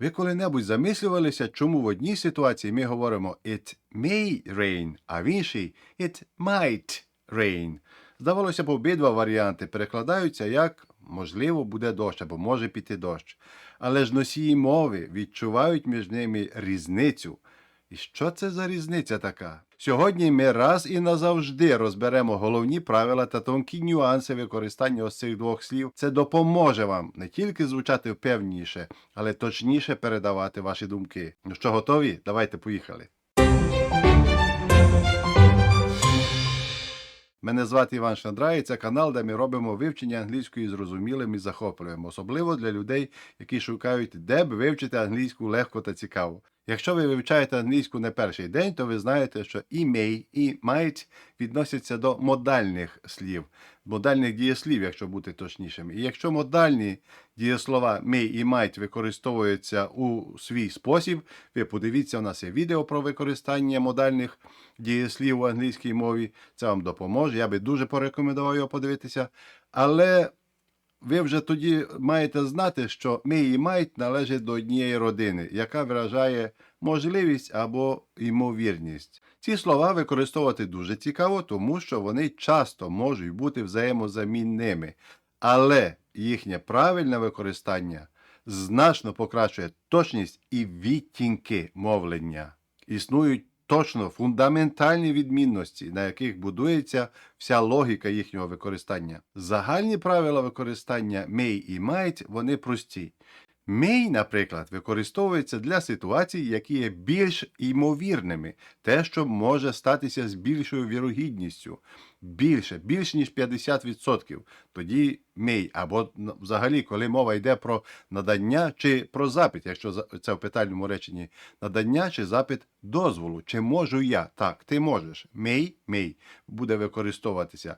Ви коли-небудь замислювалися, чому в одній ситуації ми говоримо it may rain, а в іншій it might rain. Здавалося б, обидва варіанти перекладаються як можливо буде дощ або може піти дощ. Але ж носії мови відчувають між ними різницю. І що це за різниця така? Сьогодні ми раз і назавжди розберемо головні правила та тонкі нюанси використання ось цих двох слів. Це допоможе вам не тільки звучати впевненіше, але точніше передавати ваші думки. Ну що, готові? Давайте поїхали. Мене звати Іван Шандрай, і це канал, де ми робимо вивчення англійської зрозумілим і захопливим, особливо для людей, які шукають, де б вивчити англійську легко та цікаво. Якщо ви вивчаєте англійську не перший день, то ви знаєте, що і may, і might відносяться до модальних слів, модальних дієслів, якщо бути точнішим. І якщо модальні дієслова may і might використовуються у свій спосіб, ви подивіться, у нас є відео про використання модальних дієслів у англійській мові. Це вам допоможе. Я би дуже порекомендував його подивитися. Але ви вже тоді маєте знати, що may і might належать до однієї родини, яка виражає можливість або ймовірність. Ці слова використовувати дуже цікаво, тому що вони часто можуть бути взаємозамінними, але їхнє правильне використання значно покращує точність і відтінки мовлення. Існують точно фундаментальні відмінності, на яких будується вся логіка їхнього використання. Загальні правила використання may і might вони прості. May, наприклад, використовується для ситуацій, які є більш ймовірними, те, що може статися з більшою вірогідністю, більше, більш ніж 50%. Тоді may, або взагалі, коли мова йде про надання чи про запит, якщо це в питальному реченні, надання чи запит дозволу. Чи можу я? Так, ти можеш. May, may буде використовуватися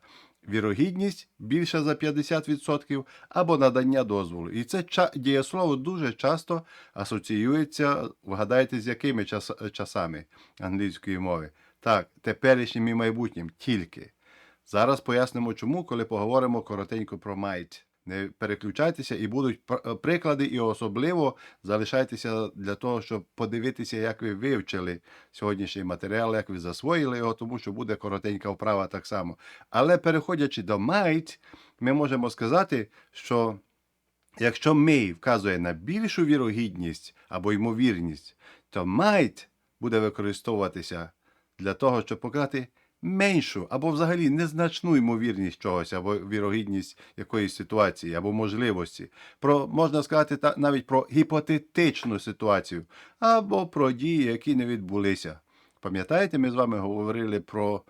вірогідність більше за 50% або надання дозволу. І це дієслово дуже часто асоціюється, вгадайте, з якими часами англійської мови. Так, теперішнім і майбутнім тільки. Зараз пояснимо чому, коли поговоримо коротенько про might. Не переключайтеся і будуть приклади, і особливо залишайтеся для того, щоб подивитися, як ви вивчили сьогоднішній матеріал, як ви засвоїли його, тому що буде коротенька вправа так само. Але переходячи до might, ми можемо сказати, що якщо may вказує на більшу вірогідність або ймовірність, то might буде використовуватися для того, щоб показати меншу або взагалі незначну ймовірність чогось, або вірогідність якоїсь ситуації, або можливості. Про, можна сказати навіть про гіпотетичну ситуацію, або про дії, які не відбулися. Пам'ятаєте, ми з вами говорили про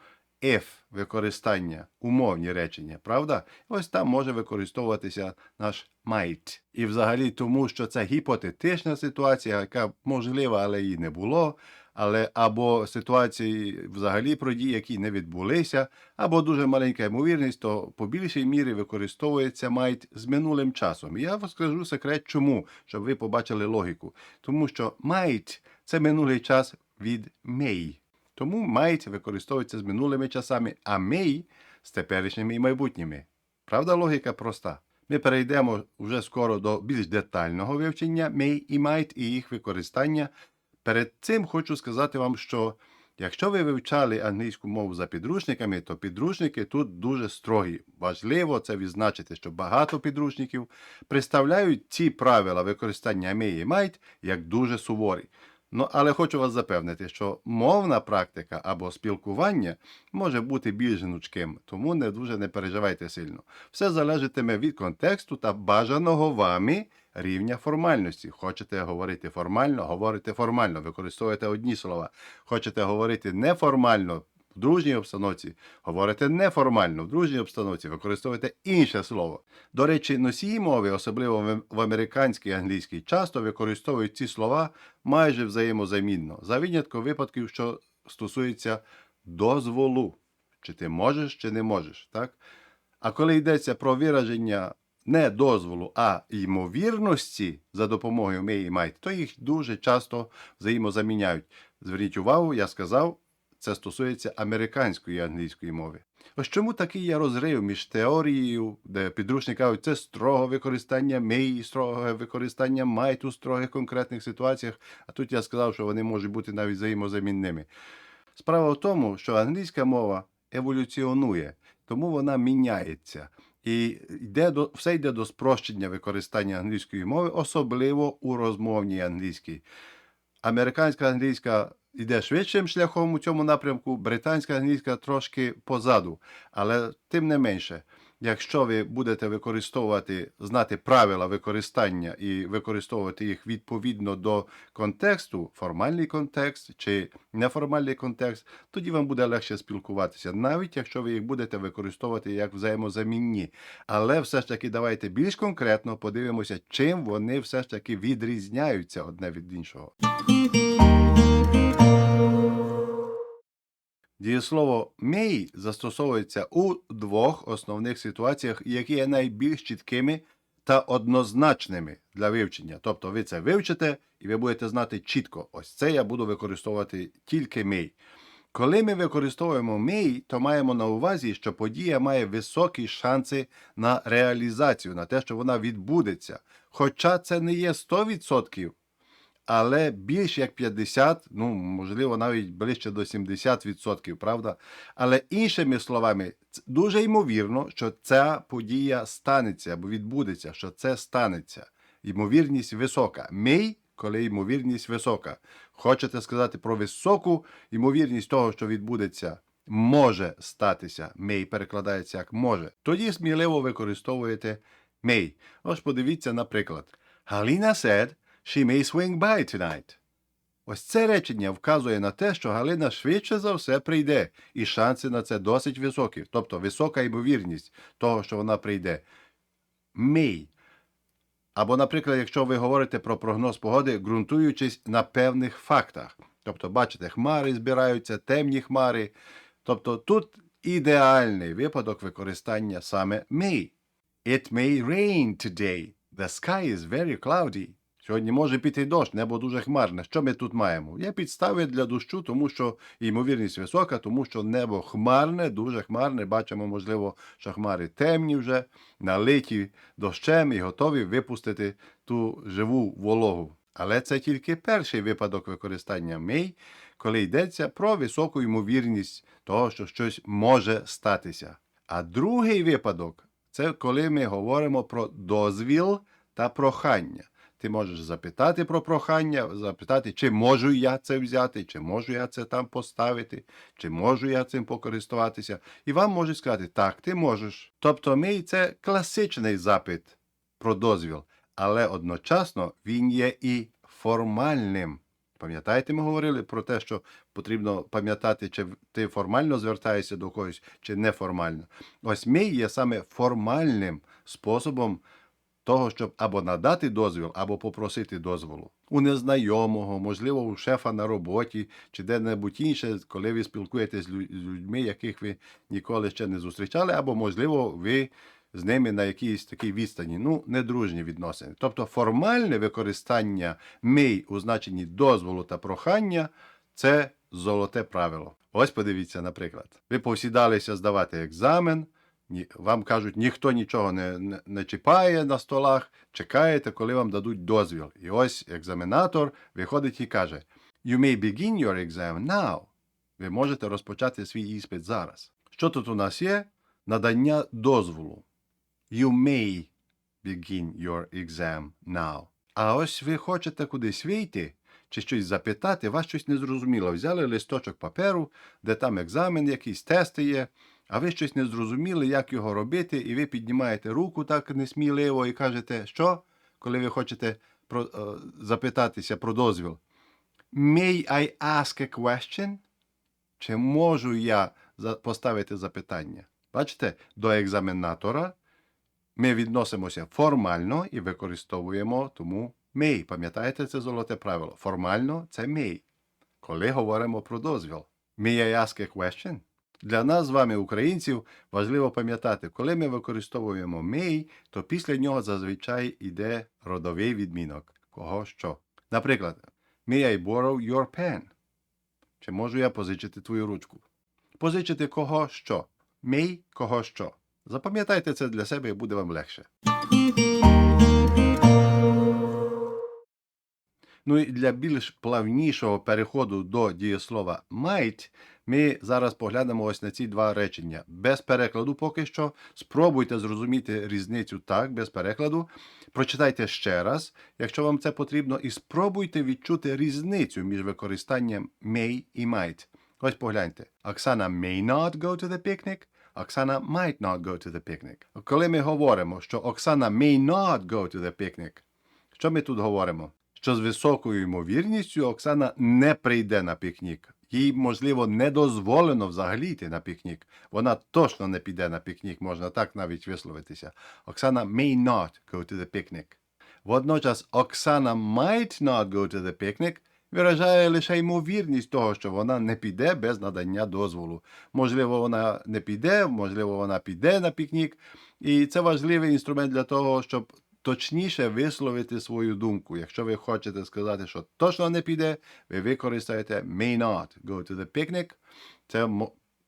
if використання, умовні речення, правда? Ось там може використовуватися наш might. І взагалі тому, що це гіпотетична ситуація, яка можлива, але її не було, але або ситуації взагалі про дії, які не відбулися, або дуже маленька ймовірність, то по більшій мірі використовується might з минулим часом. Я вам скажу секрет, чому, щоб ви побачили логіку. Тому що might – це минулий час від may. Тому might використовується з минулими часами, а may з теперішніми і майбутніми. Правда, логіка проста. Ми перейдемо вже скоро до більш детального вивчення may і might і їх використання. Перед цим хочу сказати вам, що якщо ви вивчали англійську мову за підручниками, то підручники тут дуже строгі. Важливо це відзначити, що багато підручників представляють ці правила використання may і might як дуже суворі. Ну, але хочу вас запевнити, що мовна практика або спілкування може бути більш гнучким, тому не дуже не переживайте сильно. Все залежатиме від контексту та бажаного вами рівня формальності. Хочете говорити формально, говорите формально, використовуєте одні слова. Хочете говорити неформально. В дружній обстановці говорите неформально, в дружній обстановці використовуєте інше слово. До речі, носії мови, особливо в- в американській і англійській, часто використовують ці слова майже взаємозамінно, за винятком випадків, що стосується дозволу. Чи ти можеш, чи не можеш. Так? А коли йдеться про вираження не дозволу, а ймовірності за допомогою may і might, то їх дуже часто взаємозаміняють. Зверніть увагу, я сказав, це стосується американської англійської мови. Ось чому такий є розрив між теорією, де підручники кажуть, це строго використання may, строге використання might у строгих конкретних ситуаціях, а тут я сказав, що вони можуть бути навіть взаємозамінними. Справа в тому, що англійська мова еволюціонує, тому вона міняється. І йде до, все йде до спрощення використання англійської мови, особливо у розмовній англійській. Американська англійська йде швидшим шляхом у цьому напрямку, британська англійська трошки позаду. Але тим не менше, якщо ви будете використовувати, знати правила використання і використовувати їх відповідно до контексту, формальний контекст чи неформальний контекст, тоді вам буде легше спілкуватися, навіть якщо ви їх будете використовувати як взаємозамінні. Але все ж таки давайте більш конкретно подивимося, чим вони все ж таки відрізняються одне від іншого. Дієслово may застосовується у двох основних ситуаціях, які є найбільш чіткими та однозначними для вивчення. Тобто ви це вивчите і ви будете знати чітко, ось це я буду використовувати тільки may. Коли ми використовуємо may, то маємо на увазі, що подія має високі шанси на реалізацію, на те, що вона відбудеться. Хоча це не є 100%, але більш як 50, ну можливо, навіть ближче до 70%, правда? Але іншими словами, дуже ймовірно, що ця подія станеться або відбудеться, що це станеться. Ймовірність висока. Мей, коли ймовірність висока. Хочете сказати про високу ймовірність того, що відбудеться, може статися. Мей перекладається як може. Тоді сміливо використовуєте may. Ось подивіться, наприклад. Галина said she may swing by tonight. Ось це речення вказує на те, що Галина швидше за все прийде, і шанси на це досить високі, тобто висока ймовірність того, що вона прийде. May. Або, наприклад, якщо ви говорите про прогноз погоди, ґрунтуючись на певних фактах. Тобто, бачите, хмари збираються, темні хмари. Тобто тут ідеальний випадок використання саме may. It may rain today. The sky is very cloudy. Сьогодні може піти дощ, небо дуже хмарне. Що ми тут маємо? Є підстави для дощу, тому що ймовірність висока, тому що небо хмарне, дуже хмарне. Бачимо, можливо, що хмари темні вже, налиті дощем і готові випустити ту живу вологу. Але це тільки перший випадок використання may, коли йдеться про високу ймовірність того, що щось може статися. А другий випадок це коли ми говоримо про дозвіл та прохання. Ти можеш запитати про прохання, запитати, чи можу я це взяти, чи можу я це там поставити, чи можу я цим покористуватися. І вам можуть сказати, так, ти можеш. Тобто мій це класичний запит про дозвіл, але одночасно він є і формальним. Пам'ятаєте, ми говорили про те, що потрібно пам'ятати, чи ти формально звертаєшся до когось, чи неформально. Ось мій є саме формальним способом того, щоб або надати дозвіл, або попросити дозволу. У незнайомого, можливо, у шефа на роботі, чи де-небудь інше, коли ви спілкуєтесь з людьми, яких ви ніколи ще не зустрічали, або, можливо, ви з ними на якійсь такій відстані, ну, недружні відносини. Тобто формальне використання мий у значенні дозволу та прохання це золоте правило. Ось подивіться, наприклад. Ви повсідалися здавати екзамен, вам кажуть, ніхто нічого не, не, не чіпає на столах, чекаєте, коли вам дадуть дозвіл. І ось екзаменатор виходить і каже: You may begin your exam now. Ви можете розпочати свій іспит зараз. Що тут у нас є? Надання дозволу. You may begin your exam now. А ось ви хочете кудись вийти чи щось запитати, вас щось не зрозуміло. Взяли листочок паперу, де там екзамен, якісь тести є, а ви щось не зрозуміли, як його робити, і ви піднімаєте руку так несміливо і кажете, що, коли ви хочете про, е, запитатися про дозвіл. May I ask a question? Чи можу я поставити запитання? Бачите, до екзаменатора ми відносимося формально і використовуємо тому may. Пам'ятаєте це золоте правило? Формально це may. Коли говоримо про дозвіл. May I ask a question? Для нас з вами, українців, важливо пам'ятати, коли ми використовуємо may, то після нього зазвичай йде родовий відмінок. Кого що? Наприклад, may I borrow your pen? Чи можу я позичити твою ручку? Позичити кого що? Мій кого що. Запам'ятайте це для себе і буде вам легше. Ну і для більш плавнішого переходу до дієслова might ми зараз поглянемо ось на ці два речення. Без перекладу поки що. Спробуйте зрозуміти різницю так, без перекладу. Прочитайте ще раз, якщо вам це потрібно, і спробуйте відчути різницю між використанням may і might. Ось погляньте. Оксана may not go to the picnic. Оксана might not go to the picnic. Коли ми говоримо, що Оксана may not go to the picnic, що ми тут говоримо? Що з високою ймовірністю Оксана не прийде на пікнік. Їй, можливо, не дозволено взагалі йти на пікнік. Вона точно не піде на пікнік, можна так навіть висловитися. Оксана may not go to the picnic. Водночас Оксана might not go to the picnic виражає лише ймовірність того, що вона не піде без надання дозволу. Можливо, вона не піде, можливо, вона піде на пікнік. І це важливий інструмент для того, щоб точніше висловити свою думку. Якщо ви хочете сказати, що точно не піде, ви використаєте may not go to the picnic. Це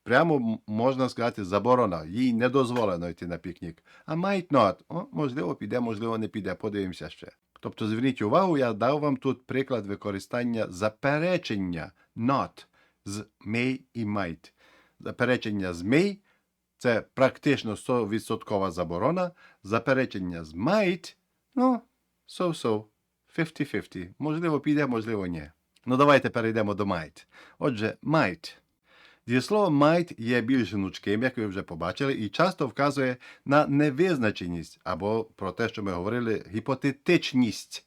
прямо можна сказати заборона. Їй не дозволено йти на пікнік. А might not. О, можливо, піде, можливо, не піде. Подивимося ще. Тобто, зверніть увагу, я дав вам тут приклад використання заперечення not з may і might. Заперечення з may це практично 100% заборона. Заперечення з might, ну, so-so, 50-50. Можливо, піде, можливо, ні. Ну, давайте перейдемо до might. Отже, might. Дієслово might є більш гнучким, як ви вже побачили, і часто вказує на невизначеність або про те, що ми говорили, гіпотетичність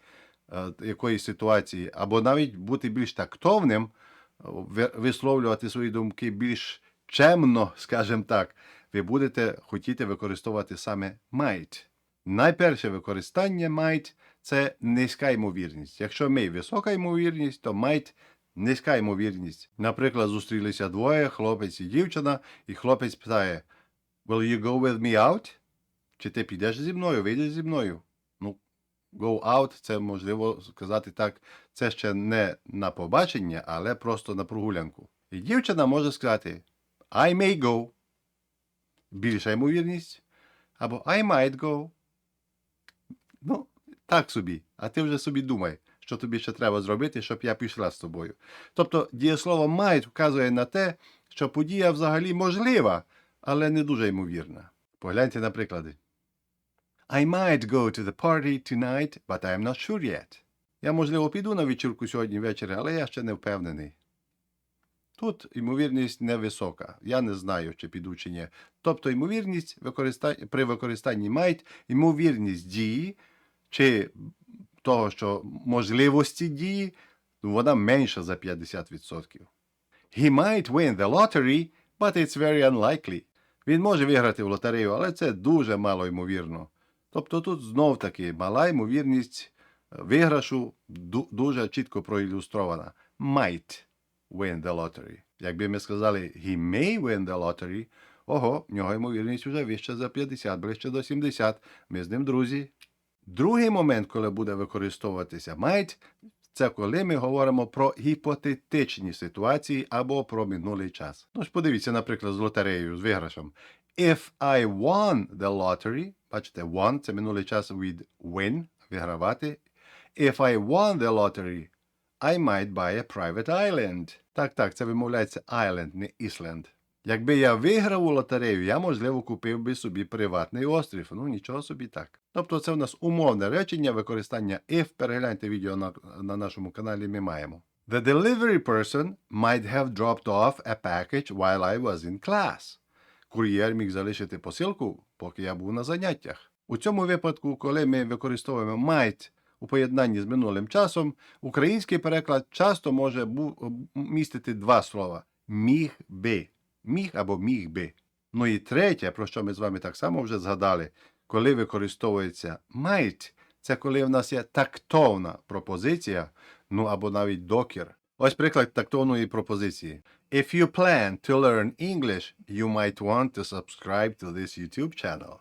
е, якоїсь ситуації, або навіть бути більш тактовним, висловлювати свої думки більш чемно, скажімо так, ви будете хотіти використовувати саме might. Найперше використання might – це низька ймовірність. Якщо ми висока ймовірність, то might – низька ймовірність. Наприклад, зустрілися двоє, хлопець і дівчина, і хлопець питає Will you go with me out? Чи ти підеш зі мною, вийдеш зі мною? Ну, go out – це можливо сказати так, це ще не на побачення, але просто на прогулянку. І дівчина може сказати I may go. Більша ймовірність. Або I might go. Ну, так собі. А ти вже собі думай, що тобі ще треба зробити, щоб я пішла з тобою. Тобто дієслово might вказує на те, що подія взагалі можлива, але не дуже ймовірна. Погляньте на приклади. I might go to the party tonight, but I'm not sure yet. Я, можливо, піду на вечірку сьогодні ввечері, але я ще не впевнений. Тут ймовірність невисока. Я не знаю, чи піду чи ні. Тобто ймовірність використа... при використанні might, ймовірність дії, чи того, що можливості дії, вона менша за 50%. He might win the lottery, but it's very unlikely. Він може виграти в лотерею, але це дуже мало ймовірно. Тобто тут знов таки мала ймовірність е, виграшу дуже чітко проілюстрована. Might win the lottery. Якби ми сказали he may win the lottery, ого, в нього ймовірність вже вища за 50, ближче до 70. Ми з ним друзі. Другий момент, коли буде використовуватися might, це коли ми говоримо про гіпотетичні ситуації або про минулий час. Ну ж подивіться, наприклад, з лотереєю, з виграшем. If I won the lottery, бачите, won – це минулий час від win, вигравати. If I won the lottery, I might buy a private island. Так, так, це вимовляється island, не Island. Якби я виграв у лотерею, я, можливо, купив би собі приватний острів. Ну, нічого собі так. Тобто це в нас умовне речення використання if. Перегляньте відео на, на нашому каналі, ми маємо. The delivery person might have dropped off a package while I was in class. Кур'єр міг залишити посилку, поки я був на заняттях. У цьому випадку, коли ми використовуємо might у поєднанні з минулим часом, український переклад часто може бу- містити два слова міг би. Міг або міг би. Ну і третє, про що ми з вами так само вже згадали, коли використовується might, це коли в нас є тактовна пропозиція, ну або навіть докір. Ось приклад тактовної пропозиції. If you plan to learn English, you might want to subscribe to this YouTube channel.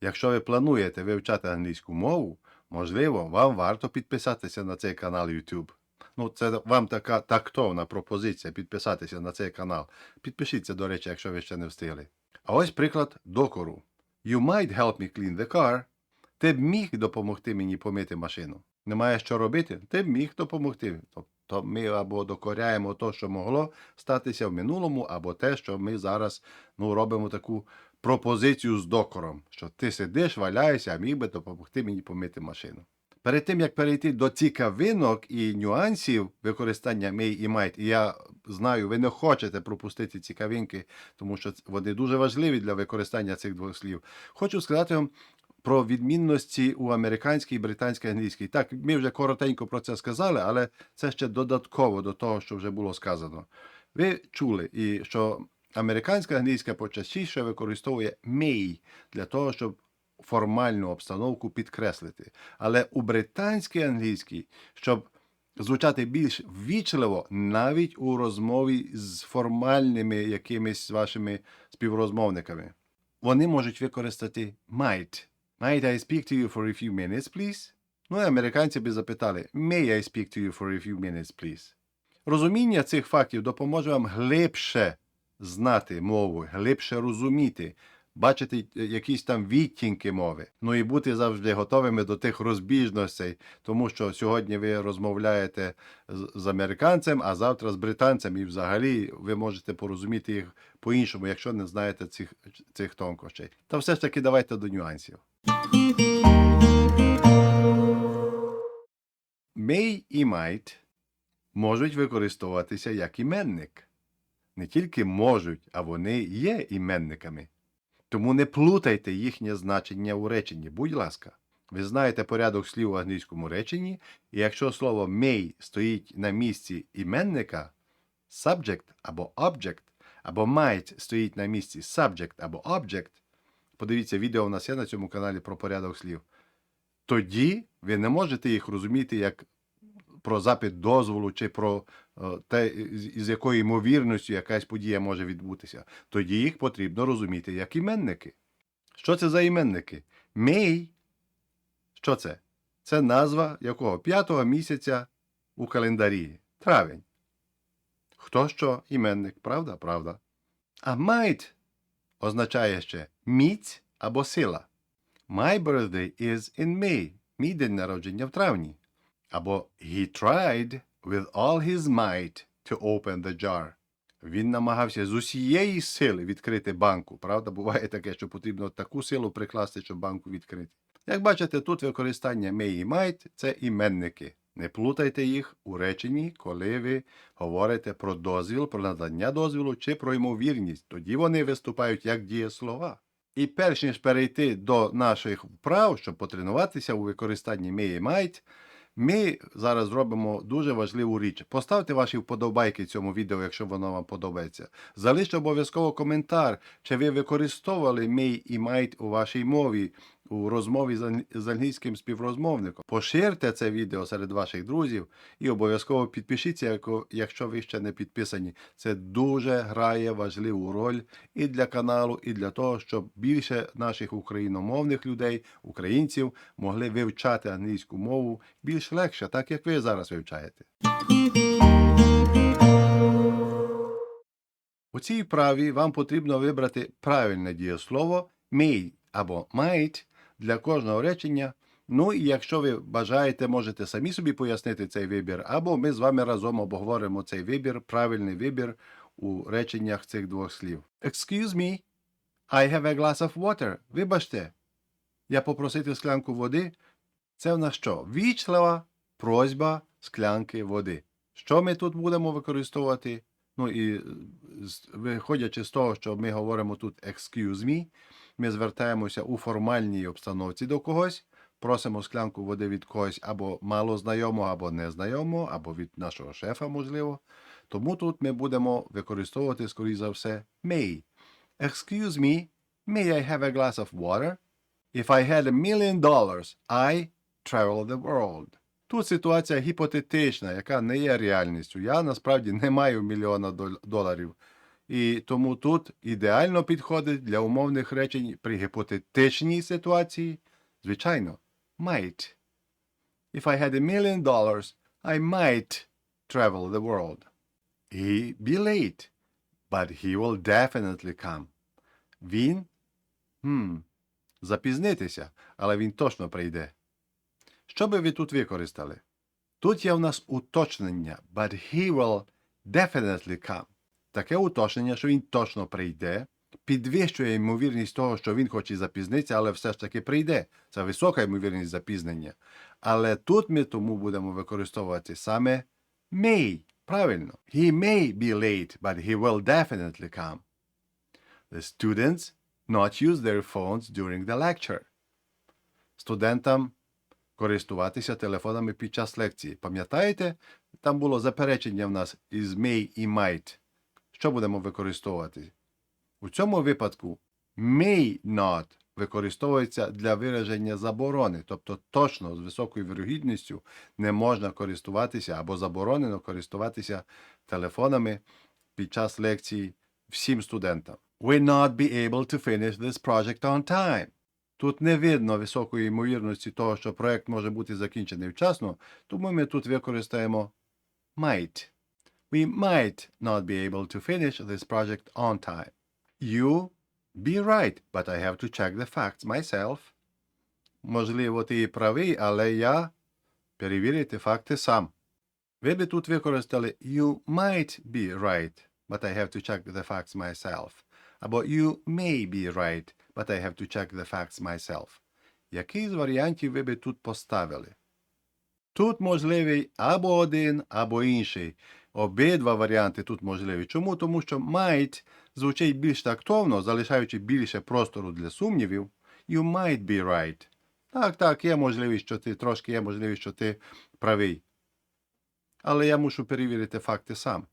Якщо ви плануєте вивчати англійську мову, можливо, вам варто підписатися на цей канал YouTube. Ну, це вам така тактовна пропозиція підписатися на цей канал. Підпишіться, до речі, якщо ви ще не встигли. А ось приклад докору. You might help me clean the car. Ти б міг допомогти мені помити машину. Немає що робити, ти б міг допомогти. Тобто ми або докоряємо те, що могло статися в минулому, або те, що ми зараз ну, робимо таку пропозицію з докором, що ти сидиш, валяєшся, а міг би допомогти мені помити машину. Перед тим як перейти до цікавинок і нюансів використання may і might, і я знаю, ви не хочете пропустити цікавинки, тому що вони дуже важливі для використання цих двох слів. Хочу сказати вам про відмінності у американській британській англійській. Так, ми вже коротенько про це сказали, але це ще додатково до того, що вже було сказано. Ви чули, і що американська англійська почастіше використовує may для того, щоб формальну обстановку підкреслити. Але у британській англійській, щоб звучати більш ввічливо, навіть у розмові з формальними якимись вашими співрозмовниками, вони можуть використати might. Might I speak to you for a few minutes, please? Ну і американці би запитали May I speak to you for a few minutes, please? Розуміння цих фактів допоможе вам глибше знати мову, глибше розуміти, бачити е, якісь там відтінки мови. Ну і бути завжди готовими до тих розбіжностей, тому що сьогодні ви розмовляєте з, американцем, а завтра з британцем, і взагалі ви можете порозуміти їх по-іншому, якщо не знаєте цих, цих тонкощей. Та все ж таки давайте до нюансів. May і might можуть використовуватися як іменник. Не тільки можуть, а вони є іменниками. Тому не плутайте їхнє значення у реченні, будь ласка. Ви знаєте порядок слів у англійському реченні, і якщо слово may стоїть на місці іменника, subject або object, або might стоїть на місці subject або object, подивіться, відео у нас є на цьому каналі про порядок слів, тоді ви не можете їх розуміти як про запит дозволу чи про те, з якою ймовірністю якась подія може відбутися. Тоді їх потрібно розуміти як іменники. Що це за іменники? May. Що це? Це назва якого? П'ятого місяця у календарі. Травень. Хто що іменник, правда? Правда. А might означає ще міць або сила. My birthday is in May. Мій день народження в травні. Або he tried with all his might to open the jar. Він намагався з усієї сили відкрити банку. Правда, буває таке, що потрібно таку силу прикласти, щоб банку відкрити. Як бачите, тут використання may і might – це іменники. Не плутайте їх у реченні, коли ви говорите про дозвіл, про надання дозвілу чи про ймовірність. Тоді вони виступають як дієслова. І перш ніж перейти до наших вправ, щоб потренуватися у використанні may і might, ми зараз зробимо дуже важливу річ. Поставте ваші вподобайки цьому відео, якщо воно вам подобається. Залиште обов'язково коментар, чи ви використовували мій і майт у вашій мові, у розмові з ан- з англійським співрозмовником. Поширте це відео серед ваших друзів і обов'язково підпишіться, якщо ви ще не підписані. Це дуже грає важливу роль і для каналу, і для того, щоб більше наших україномовних людей, українців, могли вивчати англійську мову більш легше, так як ви зараз вивчаєте. У цій вправі вам потрібно вибрати правильне дієслово may або might для кожного речення. Ну і якщо ви бажаєте, можете самі собі пояснити цей вибір, або ми з вами разом обговоримо цей вибір, правильний вибір у реченнях цих двох слів. Excuse me, I have a glass of water. Вибачте, я попросити склянку води. Це в нас що? Вічлива просьба склянки води. Що ми тут будемо використовувати? Ну і виходячи з того, що ми говоримо тут excuse me, ми звертаємося у формальній обстановці до когось, просимо склянку води від когось або малознайомого, або незнайомого, або від нашого шефа, можливо. Тому тут ми будемо використовувати, скоріш за все, may. Excuse me, may I have a glass of water? If I had a million dollars, I travel the world. Тут ситуація гіпотетична, яка не є реальністю. Я насправді не маю мільйона дол- доларів. І тому тут ідеально підходить для умовних речень при гіпотетичній ситуації. Звичайно, might. If I had a million dollars, I might travel the world. He be late, but he will definitely come. Він хм, запізнитися, але він точно прийде. Що би ви тут використали? Тут є в нас уточнення, but he will definitely come. Таке уточнення, що він точно прийде, підвищує ймовірність того, що він хоч і запізниться, але все ж таки прийде. Це висока ймовірність запізнення. Але тут ми тому будемо використовувати саме may. Правильно. He may be late, but he will definitely come. The students not use their phones during the lecture. Студентам користуватися телефонами під час лекції. Пам'ятаєте, там було заперечення в нас із may і might. Що будемо використовувати? У цьому випадку may not використовується для вираження заборони, тобто точно з високою вірогідністю не можна користуватися або заборонено користуватися телефонами під час лекції всім студентам. We not be able to finish this project on time. Тут не видно високої ймовірності того, що проект може бути закінчений вчасно, тому ми тут використаємо might. We might not be able to finish this project on time. You be right, but I have to check the facts myself. Можливо, ти і правий, але я перевірити факти сам. Ви би тут використали You might be right, but I have to check the facts myself. Або You may be right, but I have to check the facts myself. Який з варіантів ви би тут поставили? Тут можливий або один, або інший. Обидва варіанти тут можливі. Чому? Тому що might звучить більш тактовно, залишаючи більше простору для сумнівів. You might be right. Так, так, є можливість, що ти трошки є можливість, що ти правий. Але я мушу перевірити факти сам.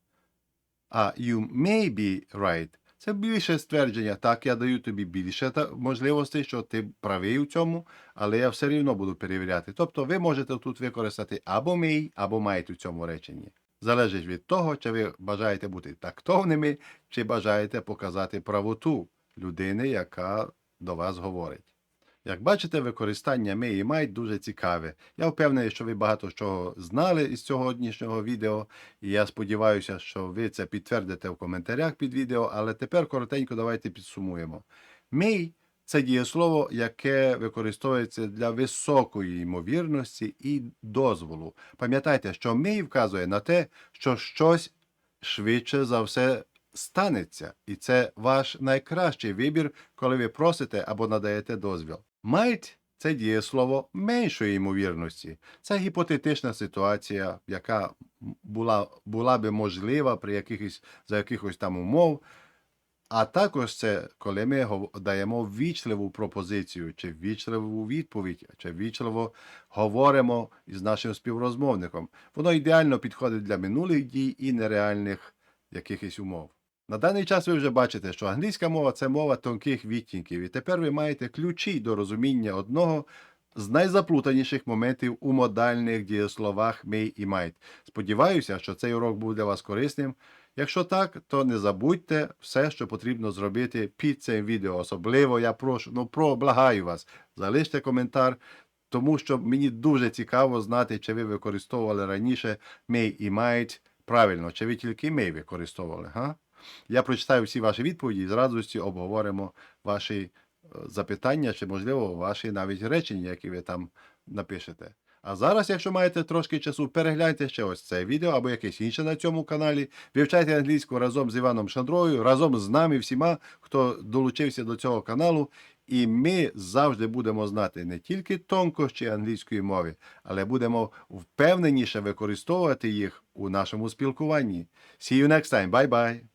А you may be right це більше ствердження. Так, я даю тобі більше можливостей, що ти правий у цьому, але я все рівно буду перевіряти. Тобто ви можете тут використати або may, або might у цьому реченні. Залежить від того, чи ви бажаєте бути тактовними, чи бажаєте показати правоту людини, яка до вас говорить. Як бачите, використання may і might дуже цікаве. Я впевнений, що ви багато чого знали із сьогоднішнього відео, і я сподіваюся, що ви це підтвердите в коментарях під відео, але тепер коротенько давайте підсумуємо. May – це дієслово, яке використовується для високої ймовірності і дозволу. Пам'ятайте, що may вказує на те, що щось швидше за все станеться, і це ваш найкращий вибір, коли ви просите або надаєте дозвіл. Might – це дієслово меншої ймовірності. Це гіпотетична ситуація, яка була, була би можлива при якихось, за якихось там умов. А також це, коли ми даємо ввічливу пропозицію, чи ввічливу відповідь, чи ввічливо говоримо із нашим співрозмовником. Воно ідеально підходить для минулих дій і нереальних якихось умов. На даний час ви вже бачите, що англійська мова це мова тонких відтінків, і тепер ви маєте ключі до розуміння одного з найзаплутаніших моментів у модальних дієсловах may і might. Сподіваюся, що цей урок був для вас корисним. Якщо так, то не забудьте все, що потрібно зробити під цим відео. Особливо я прошу, ну про благаю вас, залиште коментар, тому що мені дуже цікаво знати, чи ви використовували раніше may і might правильно, чи ви тільки may використовували. Га? Я прочитаю всі ваші відповіді і з радістю обговоримо ваші е, запитання, чи, можливо, ваші навіть речення, які ви там напишете. А зараз, якщо маєте трошки часу, перегляньте ще ось це відео або якесь інше на цьому каналі. Вивчайте англійську разом з Іваном Шандрою, разом з нами всіма, хто долучився до цього каналу. І ми завжди будемо знати не тільки тонкощі англійської мови, але будемо впевненіше використовувати їх у нашому спілкуванні. See you next time. Bye-bye.